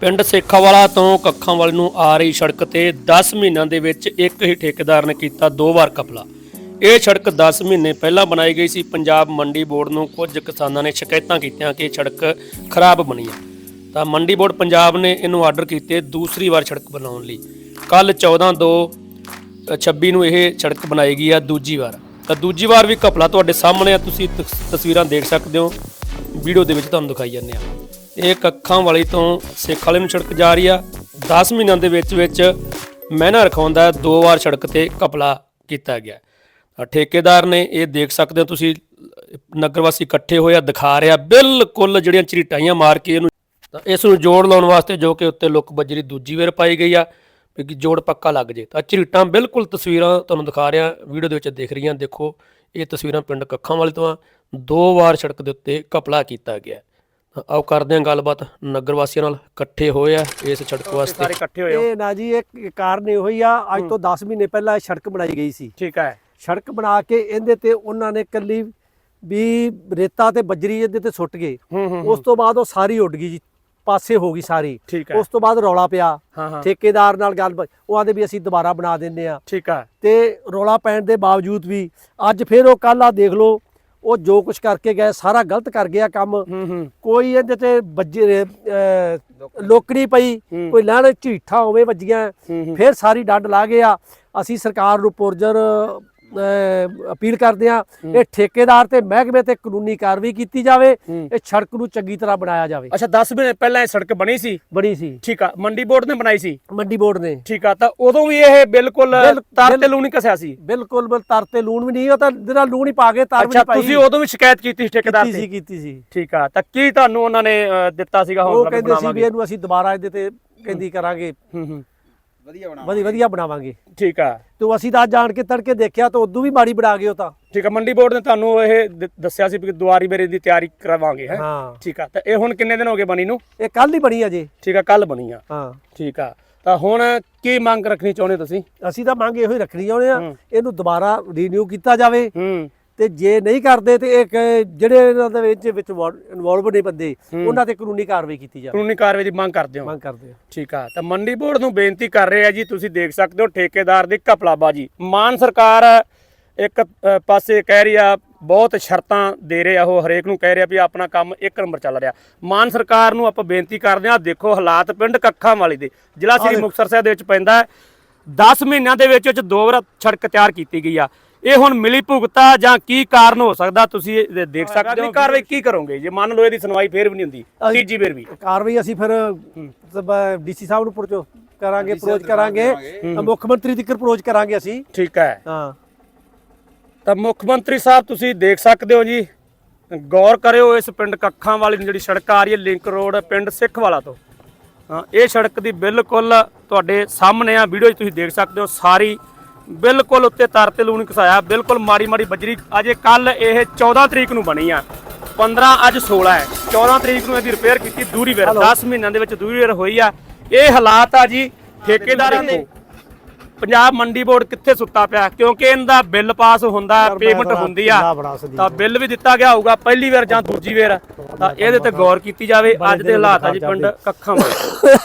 ਪਿੰਡ ਸੇਖਾਵਾਲਾ ਤੋਂ ਕੱਖਾਂ ਵੱਲ ਨੂੰ ਆ ਰਹੀ ਸੜਕ ਤੇ 10 ਮਹੀਨਿਆਂ ਦੇ ਵਿੱਚ ਇੱਕ ਹੀ ਠੇਕੇਦਾਰ ਨੇ ਕੀਤਾ ਦੋ ਵਾਰ ਕਪਲਾ। ਇਹ ਸੜਕ 10 ਮਹੀਨੇ ਪਹਿਲਾਂ ਬਣਾਈ ਗਈ ਸੀ। ਪੰਜਾਬ ਮੰਡੀ ਬੋਰਡ ਨੂੰ ਕੁਝ ਕਿਸਾਨਾਂ ਨੇ ਸ਼ਿਕਾਇਤਾਂ ਕੀਤੀਆਂ ਕਿ ਇਹ ਸੜਕ ਖਰਾਬ ਬਣੀ ਹੈ। ਤਾਂ ਮੰਡੀ ਬੋਰਡ ਪੰਜਾਬ ਨੇ ਇਹਨੂੰ ਆਰਡਰ ਕੀਤੇ ਦੂਸਰੀ ਵਾਰ ਸੜਕ ਬਣਾਉਣ ਲਈ। ਕੱਲ 14 2 26 ਨੂੰ ਇਹ ਸੜਕ ਬਣਾਈ ਗਈ ਆ ਦੂਜੀ ਵਾਰ। ਤਾਂ ਦੂਜੀ ਵਾਰ ਵੀ ਕਪਲਾ ਤੁਹਾਡੇ ਸਾਹਮਣੇ ਆ। ਤੁਸੀਂ ਤਸ- ਤਸਵੀਰਾਂ ਦੇਖ ਸਕਦੇ ਹੋ। ਵੀਡੀਓ ਦੇ ਵਿੱਚ ਤੁਹਾਨੂੰ ਦਿਖਾਈ ਜਾਂਦੇ ਆ। ਇਹ ਕੱਖਾਂ ਵਾਲੀ ਤੋਂ ਸਿੱਖ ਵਾਲੇ ਨੂੰ ਸੜਕ ਜਾ ਰਹੀ ਆ। 10 ਮਹੀਨਿਆਂ ਦੇ ਵਿੱਚ ਵਿੱਚ ਮਹਿਨਾ ਰਖਾਉਂਦਾ ਦੋ ਵਾਰ ਸੜਕ ਤੇ ਕਪਲਾ ਕੀਤਾ ਗਿਆ। ਤਾਂ ਠੇਕੇਦਾਰ ਨੇ ਇਹ ਦੇਖ ਸਕਦੇ ਹੋ ਤੁਸੀਂ ਨਗਰ ਵਾਸੀ ਇਕੱਠੇ ਹੋਏ ਆ, ਦਿਖਾ ਰਿਹਾ, ਬਿਲਕੁਲ ਜਿਹੜੀਆਂ ਚਰੀਟਾਈਆਂ ਮਾਰ ਕੇ ਇਹਨੂੰ ਤਾਂ ਇਸ ਨੂੰ ਜੋੜ ਲਾਉਣ ਵਾਸਤੇ ਜੋ ਕਿ ਉੱਤੇ ਲੁੱਕ ਬੱਜਰੀ ਦੂਜੀ ਵਾਰ ਪਾਈ ਗਈ ਆ, ਵੀ ਕਿ ਜੋੜ ਪੱਕਾ ਲੱਗ ਜੇ। ਤਾਂ ਝਰੀਟਾਂ ਬਿਲਕੁਲ ਤਸਵੀਰਾਂ ਤੁਹਾਨੂੰ ਦਿਖਾ ਰਿਹਾ, ਵੀਡੀਓ ਦੇ ਵਿੱਚ ਦੇਖ ਰਹੀਆਂ, ਦੇਖੋ, ਇਹ ਤਸਵੀਰਾਂ ਪਿੰਡ ਕੱਖਾਂ ਵਾਲੇ ਤੋਂ ਆ, ਦੋ ਵਾਰ ਸੜਕ ਦੇ ਉੱਤੇ ਕਪਲਾ ਕੀਤਾ ਗਿਆ। ਆਓ ਕਰਦੇ ਹਾਂ ਗੱਲਬਾਤ ਨਗਰ ਵਾਸੀਆਂ ਨਾਲ ਇਕੱਠੇ ਹੋਏ ਆ ਇਸ ਸੜਕ ਵਾਸਤੇ। ਸਾਰੇ ਇਕੱਠੇ ਹੋਏ ਹੋ? ਇਹ ਨਾ ਜੀ ਇੱਕ ਕਾਰਨ ਇਹੋ ਹੀ ਆ ਅੱਜ ਤੋਂ 10 ਮਹੀਨੇ ਪਹਿਲਾਂ ਇਹ ਸੜਕ ਬਣਾਈ ਗਈ ਸੀ। ਠੀਕ ਹੈ। ਸੜਕ ਬਣਾ ਕੇ ਇਹਦੇ ਤੇ ਉਹਨਾਂ ਨੇ ਕੱਲੀ ਵੀ ਰੇਤਾ ਤੇ ਬੱਜਰੀ ਇਹਦੇ ਤੇ ਸੁੱਟ ਗਏ। ਹੂੰ ਹੂੰ ਉਸ ਤੋਂ ਬਾਅਦ ਉਹ ਸਾਰੀ ਉੱਡ ਗਈ ਜੀ ਪਾਸੇ ਹੋ ਗਈ ਸਾਰੀ। ਠੀਕ ਹੈ। ਉਸ ਤੋਂ ਬਾਅਦ ਰੌਲਾ ਪਿਆ। ਹਾਂ ਹਾਂ। ਠੇਕੇਦਾਰ ਨਾਲ ਗੱਲ ਬ- ਉਹ ਆਂਦੇ ਵੀ ਅਸੀਂ ਦੁਬਾਰਾ ਬਣਾ ਦਿੰਨੇ ਆ ਠੀਕ ਹੈ। ਤੇ ਰੌਲਾ ਪੈਣ ਦੇ ਬਾਵਜੂਦ ਵੀ ਅੱਜ ਫਿਰ ਉਹ ਕੱਲ ਆ ਦੇਖ ਲਓ ਉਹ ਜੋ ਕੁਝ ਕਰਕੇ ਗਏ ਸਾਰਾ ਗਲਤ ਕਰ ਗਿਆ ਕੰਮ। ਕੋਈ ਇਹਦੇ ਤੇ ਬੱਜੇ ਅਹ, ਲੋਕੜੀ ਪਈ। ਕੋਈ ਲੈਣ ਝੀਠਾ ਹੋਵੇ ਵੱਜੀਆਂ। ਫਿਰ ਸਾਰੀ ਡੰਡ ਲਾ ਗਿਆ। ਅਸੀਂ ਸਰਕਾਰ ਨੂੰ ਪੁਰਜਰ ਅਪੀਲ ਕਰਦੇ ਆ ਇਹ ਠੇਕੇਦਾਰ ਤੇ ਮਹਿਕਮੇ ਤੇ ਕਾਨੂੰਨੀ ਕਾਰਵਾਈ ਕੀਤੀ ਜਾਵੇ ਹੂੰ। ਇਹ ਸੜਕ ਨੂੰ ਚੰਗੀ ਤਰ੍ਹਾਂ ਬਣਾਇਆ ਜਾਵੇ। ਅੱਛਾ 10 ਮਹੀਨੇ ਪਹਿਲਾਂ ਇਹ ਸੜਕ ਬਣੀ ਸੀ? ਬਣੀ ਸੀ। ਠੀਕ ਆ ਮੰਡੀ ਬੋਰਡ ਨੇ ਬਣਾਈ ਸੀ? ਮੰਡੀ ਬੋਰਡ ਨੇ। ਠੀਕ ਆ ਤਾਂ ਉਦੋਂ ਵੀ ਇਹ ਬਿਲਕੁਲ ਬਿਲ- ਤਾਰ ਤੇ ਲੂਣ ਨਹੀਂ ਕਸਿਆ ਸੀ? ਬਿਲਕੁਲ ਬਲ ਤਰ ਤੇ ਲੂਣ ਵੀ ਨਹੀਂ ਉਹ ਤਾਂ ਜਿਹੜਾ ਲੂਣ ਹੀ ਪਾ ਕੇ ਤਰ ਵੀ ਅੱਛਾ ਪਾਈ। ਤੁਸੀਂ ਉਦੋਂ ਵੀ ਸ਼ਿਕਾਇਤ ਕੀਤੀ ਸੀ ਠੇਕੇਦਾਰ ਕੀਤੀ ਸੀ ਤੇ ਕੀਤੀ ਸੀ। ਠੀਕ ਆ ਤਾਂ ਕੀ ਤੁਹਾਨੂੰ ਉਹਨਾਂ ਨੇ ਦਿੱਤਾ ਸੀਗਾ ਉਹ ਹੌਸਲਾ ਕਹਿੰਦੇ ਸੀ ਵੀ ਇਹਨੂੰ ਅਸੀਂ ਦੁਬਾਰਾ ਇਹਦੇ ਤੇ ਕਹਿੰਦੀ ਕਰਾਂਗੇ। ਹੂੰ ਹੂੰ। ਵਧੀਆ ਵਧੀਆ ਬਣਾਵਾਂਗੇ। ਠੀਕ ਆ। ਤੇ ਅਸੀਂ ਤਾਂ ਜਾਣ ਕੇ ਤੜਕੇ ਦੇਖਿਆ ਤਾਂ ਉਦੋਂ ਵੀ ਮਾੜੀ ਬਣਾ ਗਏ ਉਹ ਤਾਂ। ਠੀਕ ਆ ਮੰਡੀ ਬੋਰਡ ਨੇ ਤੁਹਾਨੂੰ ਇਹ ਦ- ਦੱਸਿਆ ਸੀ ਵੀ ਦੁਆਰੀ ਬੇਰੇ ਦੀ ਤਿਆਰੀ ਕਰਵਾਵਾਂਗੇ ਹੈ? ਹਾਂ। ਠੀਕ ਆ ਤਾਂ ਇਹ ਹੁਣ ਕਿੰਨੇ ਦਿਨ ਹੋ ਗਏ ਬਣੀ ਨੂੰ? ਇਹ ਕੱਲ ਹੀ ਬਣੀ ਅਜੇ ਠੀਕ ਆ ਕੱਲ ਬਣੀ ਆ। ਹਾਂ। ਠੀਕ ਆ ਤਾਂ ਹੁਣ ਕੀ ਮੰਗ ਰੱਖਣੀ ਚਾਹੁੰਦੇ ਤੁਸੀਂ? ਅਸੀਂ ਤਾਂ ਮੰਗ ਇਹੋ ਹੀ ਰੱਖਣੀ ਚਾਹੁੰਦੇ ਆ ਹੂੰ। ਇਹਨੂੰ ਦੁਬਾਰਾ ਰੀਨਿਊ ਕੀਤਾ ਜਾਵੇ। ਹੂੰ। ਤੇ ਜੇ ਨਹੀਂ ਕਰਦੇ ਤੇ ਇੱਕ ਜਿਹੜੇ ਇਹਨਾਂ ਦੇ ਵਿੱਚ ਵਿੱਚ ਇਨਵੋਲਵ ਨੇ ਬੰਦੇ ਉਹਨਾਂ ਤੇ ਕਾਨੂੰਨੀ ਕਾਰਵਾਈ ਕੀਤੀ ਜਾਵੇ। ਕਾਨੂੰਨੀ ਕਾਰਵਾਈ ਦੀ ਮੰਗ ਕਰਦੇ ਹੋ? ਮੰਗ ਕਰਦੇ ਆ ਠੀਕ ਆ ਤਾਂ ਮੰਡੀ ਬੋਰਡ ਨੂੰ ਬੇਨਤੀ ਕਰ ਰਹੇ ਆ ਜੀ ਤੁਸੀਂ ਦੇਖ ਸਕਦੇ ਹੋ ਠੇਕੇਦਾਰ ਦੀ ਘਪਲਾਬਾਜੀ। ਮਾਨ ਸਰਕਾਰ ਇੱਕ ਪਾਸੇ ਕਹਿ ਰਹੀ ਆ ਬਹੁਤ ਸ਼ਰਤਾਂ ਦੇ ਰਹੇ ਆ ਉਹ ਹਰੇਕ ਨੂੰ ਕਹਿ ਰਿਹਾ ਵੀ ਆਪਣਾ ਕੰਮ ਇੱਕ ਨੰਬਰ ਚੱਲ ਰਿਹਾ। ਮਾਨ ਸਰਕਾਰ ਨੂੰ ਆਪਾਂ ਬੇਨਤੀ ਕਰਦੇ ਆ ਦੇਖੋ ਹਾਲਾਤ ਪਿੰਡ ਕੱਖਾਂ ਵਾਲੀ ਦੇ ਜ਼ਿਲ੍ਹਾ ਸ੍ਰੀ ਮੁਕਤਸਰ ਸਾਹਿਬ ਦੇ ਵਿੱਚ ਪੈਂਦਾ ਹੈ। 10 ਮਹੀਨਿਆਂ ਦੇ ਵਿੱਚ ਵਿੱਚ ਦੋ ਵਾਰ ਸੜਕ ਤਿਆਰ ਕੀਤੀ ਗਈ ਆ। ਇਹ ਹੁਣ ਮਿਲੀ ਭੁਗਤਾ ਜਾਂ ਕੀ ਕਾਰਨ ਹੋ ਸਕਦਾ ਤੁਸੀਂ ਇਹ ਦੇਖ ਸਕਦੇ ਹੋ? ਕਾਰਵਾਈ ਕੀ ਕਰੋਗੇ? ਜੇ ਮੰਨ ਲਓ ਇਹਦੀ ਸੁਣਵਾਈ ਫੇਰ ਵੀ ਨਹੀਂ ਹੁੰਦੀ ਤੀਜੀ ਵਾਰ ਵੀ। ਕਾਰਵਾਈ ਅਸੀਂ ਫਿਰ ਡੀਸੀ ਸਾਹਿਬ ਨੂੰ ਪੁਰਜੋ ਕਰਾਂਗੇ ਅਪਰੋਚ ਕਰਾਂਗੇ। ਮੁੱਖ ਮੰਤਰੀ ਤੱਕ ਅਪਰੋਚ ਕਰਾਂਗੇ ਅਸੀਂ। ਠੀਕ ਹੈ। ਹਾਂ। ਤਾਂ ਮੁੱਖ ਮੰਤਰੀ ਸਾਹਿਬ ਤੁਸੀਂ ਦੇਖ ਸਕਦੇ ਹੋ ਜੀ ਗੌਰ ਕਰਿਓ ਇਸ ਪਿੰਡ ਕੱਖਾਂ ਵਾਲੀ ਜਿਹੜੀ ਸੜਕ ਆ ਰਹੀ ਹੈ ਲਿੰਕ ਰੋਡ ਪਿੰਡ ਸਿੱਖਵਾਲਾ ਤੋਂ। ਹਾਂ ਇਹ ਸੜਕ ਦੀ ਬਿਲਕੁਲ ਤੁਹਾਡੇ ਸਾਹਮਣੇ ਆ ਵੀਡੀਓ 'ਚ ਤੁਸੀਂ ਦੇਖ ਸਕਦੇ ਹੋ ਸਾਰੀ ਬਿਲਕੁਲ ਉੱਤੇ ਤਰ ਤੇ ਲੂਣ ਘਸਾਇਆ ਬਿਲਕੁਲ ਮਾੜੀ ਮਾੜੀ ਬਜਰੀ। ਅਜੇ ਕੱਲ ਇਹ 14 ਤਰੀਕ ਨੂੰ ਬਣੀ ਆ। 15 ਅੱਜ 16 ਹੈ। 14 ਤਰੀਕ ਨੂੰ ਇਹਦੀ ਰਿਪੇਅਰ ਕੀਤੀ ਦੂਰੀ ਵੇਰ। 10 ਮਹੀਨਿਆਂ ਦੇ ਵਿੱਚ ਦੂਰੀ ਵੇਰ ਹੋਈ ਆ। ਇਹ ਹਾਲਾਤ ਆ ਜੀ ਠੇਕੇਦਾਰਾਂ ਦੇ ਪੰਜਾਬ ਮੰਡੀ ਬੋਰਡ ਕਿੱਥੇ ਸੁੱਤਾ ਪਿਆ? ਕਿਉਂਕਿ ਇਹਦਾ ਬਿੱਲ ਪਾਸ ਹੁੰਦਾ ਪੇਮੈਂਟ ਹੁੰਦੀ ਆ। ਤਾਂ ਬਿੱਲ ਵੀ ਦਿੱਤਾ ਗਿਆ ਹੋਊਗਾ ਪਹਿਲੀ ਵਾਰ ਜਾਂ ਦੂਜੀ ਵਾਰ। ਤਾਂ ਇਹਦੇ ਤੇ ਗੌਰ ਕੀਤੀ ਜਾਵੇ। ਅੱਜ ਦੇ ਹਾਲਾਤ ਆ ਜੀ ਪਿੰਡ ਕੱਖਾਂ ਵਾਲੇ।